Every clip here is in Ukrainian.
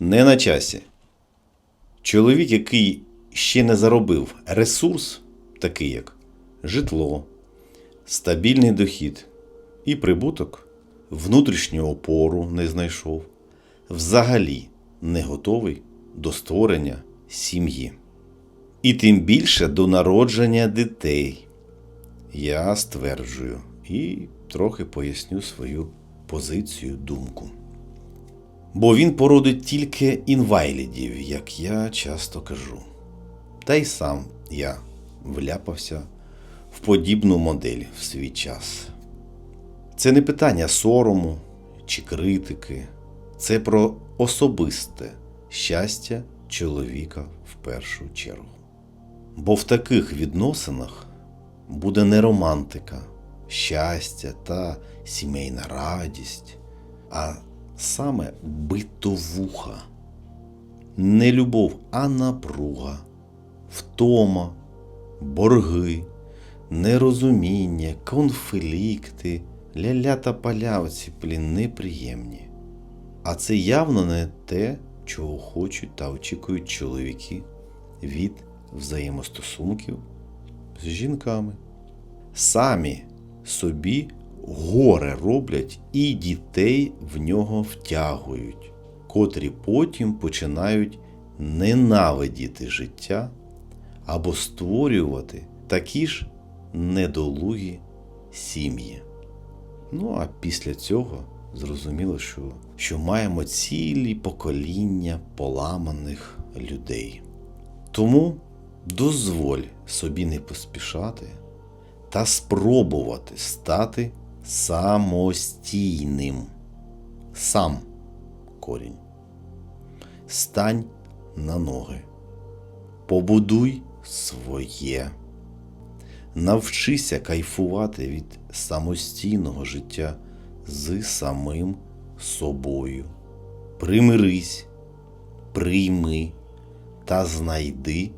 Не на часі. Чоловік, який ще не заробив ресурс, такий як житло, стабільний дохід і прибуток, внутрішню опору не знайшов, взагалі не готовий до створення сім'ї. І тим більше до народження дітей. Я стверджую і трохи поясню свою позицію, думку. Бо він породить тільки інвайлідів, як я часто кажу. Та й сам я вляпався в подібну модель в свій час. Це не питання сорому чи критики, це про особисте щастя чоловіка в першу чергу. Бо в таких відносинах буде не романтика, щастя та сімейна радість, а саме битовуха, не любов, а напруга, втома, борги, нерозуміння, конфлікти, ля-ля та палявці, блін, неприємні. А це явно не те, чого хочуть та очікують чоловіки від взаємостосунків з жінками. Самі собі горе роблять і дітей в нього втягують, котрі потім починають ненавидіти життя або створювати такі ж недолугі сім'ї. Ну а після цього зрозуміло, що, що маємо цілі покоління поламаних людей. Тому дозволь собі не поспішати та спробувати стати самостійним. Сам корінь. Стань на ноги. Побудуй своє. Навчися кайфувати від самостійного життя з самим собою. Примирись, прийми та знайди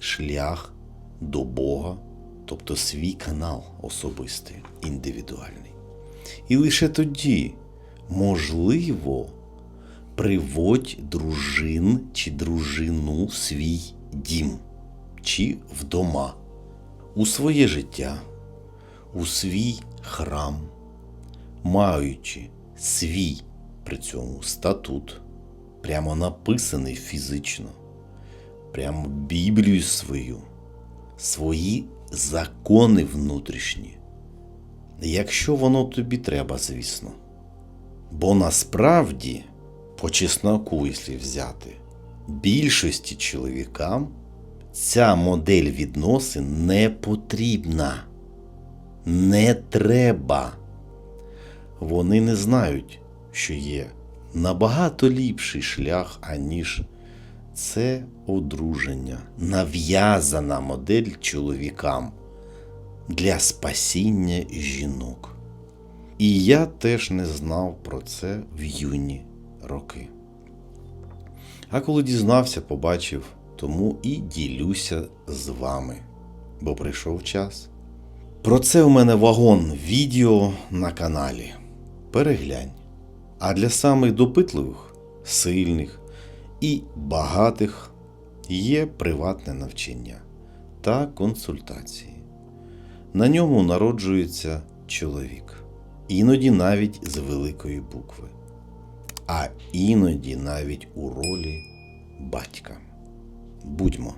шлях до Бога, тобто свій канал особистий, індивідуальний. І лише тоді, можливо, приводь дружин чи дружину в свій дім чи вдома, у своє життя, у свій храм, маючи свій при цьому статут, прямо написаний фізично, прямо Біблію свою, свої закони внутрішні. Якщо воно тобі треба, звісно. Бо насправді, по чесноку, якщо взяти, більшості чоловікам ця модель відносин не потрібна. Не треба. Вони не знають, що є набагато ліпший шлях, аніж це одруження, нав'язана модель чоловікам для спасіння жінок. І я теж не знав про це в юні роки. А коли дізнався, побачив, тому і ділюся з вами, бо прийшов час. Про це у мене вагон відео на каналі. Переглянь. А для самих допитливих, сильних і багатих є приватне навчання та консультації. На ньому народжується чоловік, іноді навіть з великої букви, а іноді навіть у ролі батька. Будьмо.